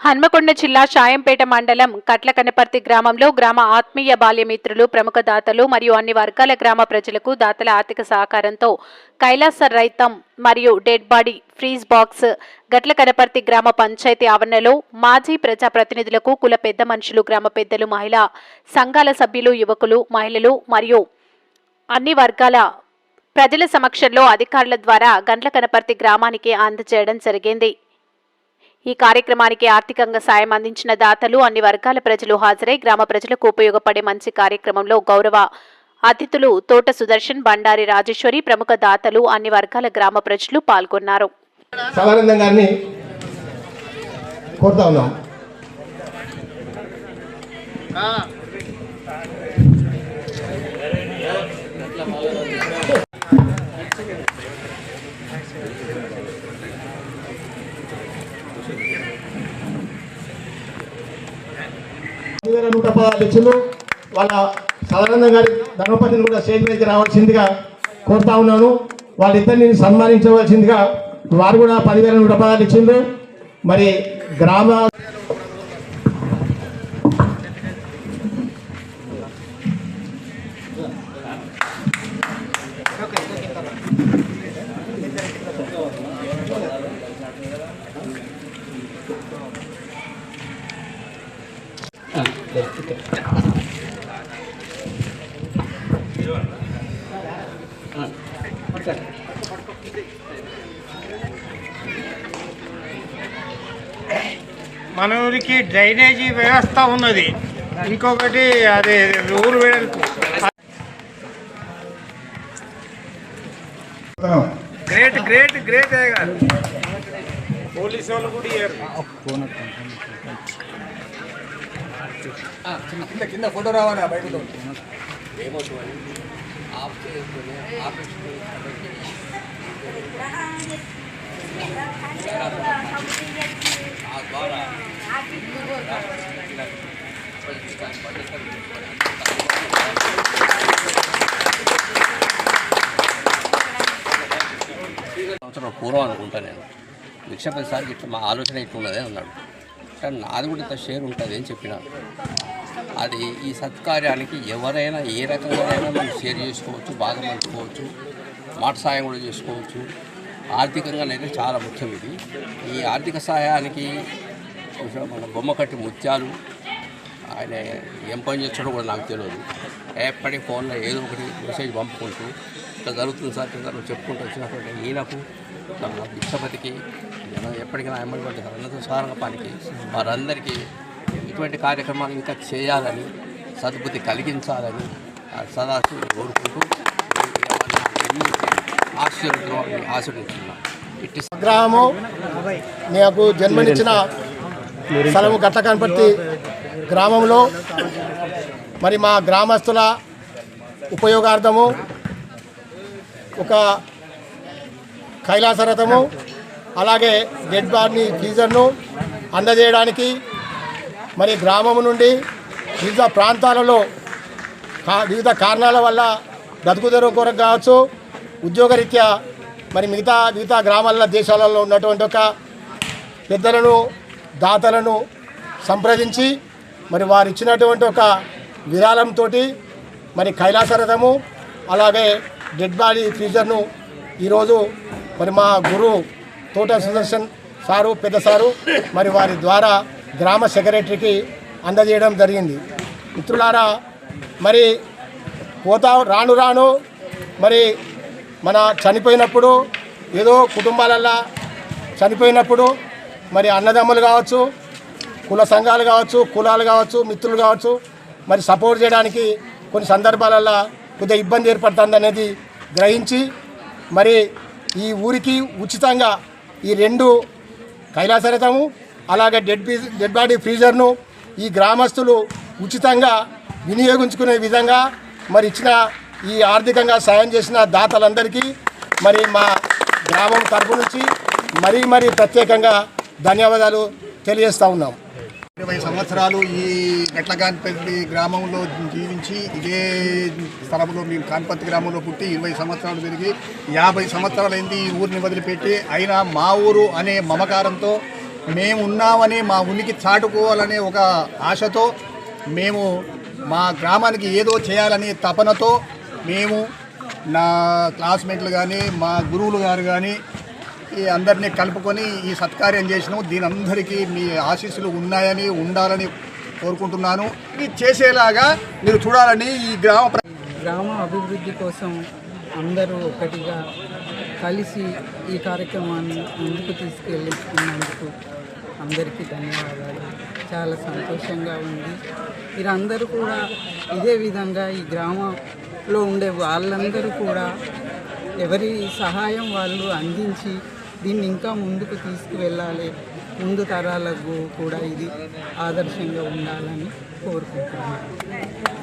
హన్మకొండ జిల్లా షాయంపేట మండలం కట్లకనపర్తి గ్రామంలో గ్రామ ఆత్మీయ బాల్యమిత్రులు ప్రముఖ దాతలు మరియు అన్ని వర్గాల గ్రామ ప్రజలకు దాతల ఆర్థిక సహకారంతో కైలాస రైతం మరియు డెడ్ బాడీ ఫ్రీజ్ బాక్స్ గట్ల కనపర్తి గ్రామ పంచాయతీ ఆవరణలో మాజీ ప్రజాప్రతినిధులకు కుల పెద్ద మనుషులు గ్రామ పెద్దలు మహిళా సంఘాల సభ్యులు యువకులు మహిళలు మరియు అన్ని వర్గాల ప్రజల సమక్షంలో అధికారుల ద్వారా గండ్ల కనపర్తి గ్రామానికి అందజేయడం జరిగింది. ఈ కార్యక్రమానికి ఆర్థికంగా సాయం అందించిన దాతలు అన్ని వర్గాల ప్రజలు హాజరై గ్రామ ప్రజలకు ఉపయోగపడే మంచి కార్యక్రమంలో గౌరవ అతిథులు తోట సుదర్శన్ బండారి రాజేశ్వరి ప్రముఖ దాతలు అన్ని వర్గాల గ్రామ ప్రజలు పాల్గొన్నారు. కోరుతా ఉన్నాం. పదివేల నూట పదహారు లక్షలు వాళ్ళ సదానందం గారి ధర్మపతిని కూడా స్టేజ్ మీదకి రావాల్సిందిగా కోరుతా ఉన్నాను. వాళ్ళిద్దరిని సన్మానించవలసిందిగా వారు కూడా పదివేల నూట పదహారు ఇచ్చిండ్రు. మరి గ్రామ మన ఊరికి డ్రైనేజీ వ్యవస్థ ఉన్నది. ఇంకొకటి అది ఊరు వెడల్పు గ్రేట్ గ్రేట్ గ్రేట్ పోలీసు వాళ్ళు కూడా కింద ఫోటో రావాలి ఆ ఇయ్యరు. సంవత్సరం పూర్వం అనుకుంటా నేను భిక్షపతి సార్కి ఇట్లా మా ఆలోచన ఇట్లున్నదే అన్నాడు కానీ నాది కూడా ఇంత షేర్ ఉంటుంది అని చెప్పిన. అది ఈ సత్కార్యానికి ఎవరైనా ఏ రకంగానైనా మనం షేర్ చేసుకోవచ్చు బాగా పంచుకోవచ్చు మాట సాయం కూడా చేసుకోవచ్చు. ఆర్థికంగానైతే చాలా ముఖ్యం ఇది. ఈ ఆర్థిక సహాయానికి కొంచెం మన బొమ్మ కట్టి ముత్యాలు ఆయన ఏం పని చేస్తాడో కూడా నాకు తెలియదు. ఎప్పటికీ ఫోన్లో ఏదో ఒకటి మెసేజ్ పంపుకుంటూ ఇట్లా జరుగుతుంది సార్ ఇట్లా చెప్పుకుంటూ వచ్చినటువంటి ఈయనకు మన భిక్షపతికి నేను ఎప్పటికీ నా ఎమ్మడి పడ్డ సారంగపానికి వారందరికీ ఇటువంటి కార్యక్రమాలు ఇంకా చేయాలని సద్బుద్ధి కలిగించాలని సదాశివుని కోరుకుంటూ ఆశీర్వదం ఆశీర్వదిస్తున్నాను ఆశీర్వదించున్నాను ఇట్టి గ్రామము నాకు జన్మనిచ్చిన స్థలము గట్ల కనపర్తి గ్రామంలో. మరి మా గ్రామస్తుల ఉపయోగార్థము ఒక కైలాసరథము అలాగే డెడ్ బాడీ ఫీజర్ను అందజేయడానికి మరి గ్రామం నుండి వివిధ ప్రాంతాలలో కా- వివిధ కారణాల వల్ల బ్రతుకుదెరువు కొరకు కావచ్చు ఉద్యోగరీత్యా మరి మిగతా మిగతా గ్రామాల దేశాలలో ఉన్నటువంటి ఒక పెద్దలను దాతలను సంప్రదించి మరి వారు ఇచ్చినటువంటి ఒక విరాళంతో మరి కైలాసరథము అలాగే డెడ్ బాడీ ఫ్రీజర్ను ఈరోజు మరి మా గురువు తోట సుదర్శన్ సారు పెద్ద సారు మరి వారి ద్వారా గ్రామ సెక్రటరీకి అందజేయడం జరిగింది. మిత్రులారా మరి పోతా రాను రాను మరి మన చనిపోయినప్పుడు ఏదో కుటుంబాలల్లో చనిపోయినప్పుడు మరి అన్నదమ్ములు కావచ్చు కుల సంఘాలు కావచ్చు కులాలు కావచ్చు మిత్రులు కావచ్చు మరి సపోర్ట్ చేయడానికి కొన్ని సందర్భాలలో కొద్దిగా ఇబ్బంది ఏర్పడుతుంది అనేది గ్రహించి మరి ఈ ఊరికి ఉచితంగా ఈ రెండు కైలాసరథము అలాగే డెడ్ పీ డెడ్ బాడీ ఫ్రీజర్ను ఈ గ్రామస్తులు ఉచితంగా వినియోగించుకునే విధంగా మరి ఇచ్చిన ఈ ఆర్థికంగా సాయం చేసిన దాతలందరికీ మరి మా గ్రామం తరపు నుంచి మరీ మరీ ప్రత్యేకంగా ధన్యవాదాలు తెలియజేస్తూ ఉన్నాం. ఇరవై సంవత్సరాలు ఈ గట్లగాన్పల్లి గ్రామంలో జీవించి ఇదే స్థలంలో మేము కాన్పత్తి గ్రామంలో పుట్టి ఇరవై సంవత్సరాలు పెరిగి యాభై సంవత్సరాలైంది ఈ ఊరిని వదిలిపెట్టి. అయినా మా ఊరు అనే మమకారంతో మేము ఉన్నామని మా ఉనికి చాటుకోవాలనే ఒక ఆశతో మేము మా గ్రామానికి ఏదో చేయాలని తపనతో మేము నా క్లాస్మేట్లు కానీ మా గురువులు గారు కానీ అందరినీ కలుపుకొని ఈ సత్కార్యం చేసినాం. దీని అందరికీ మీ ఆశీస్సులు ఉన్నాయని ఉండాలని కోరుకుంటున్నాను. ఇది చేసేలాగా మీరు చూడాలని ఈ గ్రామ ప్ర- గ్రామ అభివృద్ధి కోసం అందరూ ఒకటిగా కలిసి ఈ కార్యక్రమాన్ని ముందుకు తీసుకెళ్ళినందుకు అందరికీ ధన్యవాదాలు. చాలా సంతోషంగా ఉంది. మీరందరూ కూడా ఇదే విధంగా ఈ గ్రామంలో ఉండే వాళ్ళందరూ కూడా ఎవరి సహాయం వాళ్ళు అందించి దీన్ని ఇంకా ముందుకు తీసుకువెళ్ళాలి. ముందు తరాలకు కూడా ఇది ఆదర్శంగా ఉండాలని కోరుకుంటున్నాను.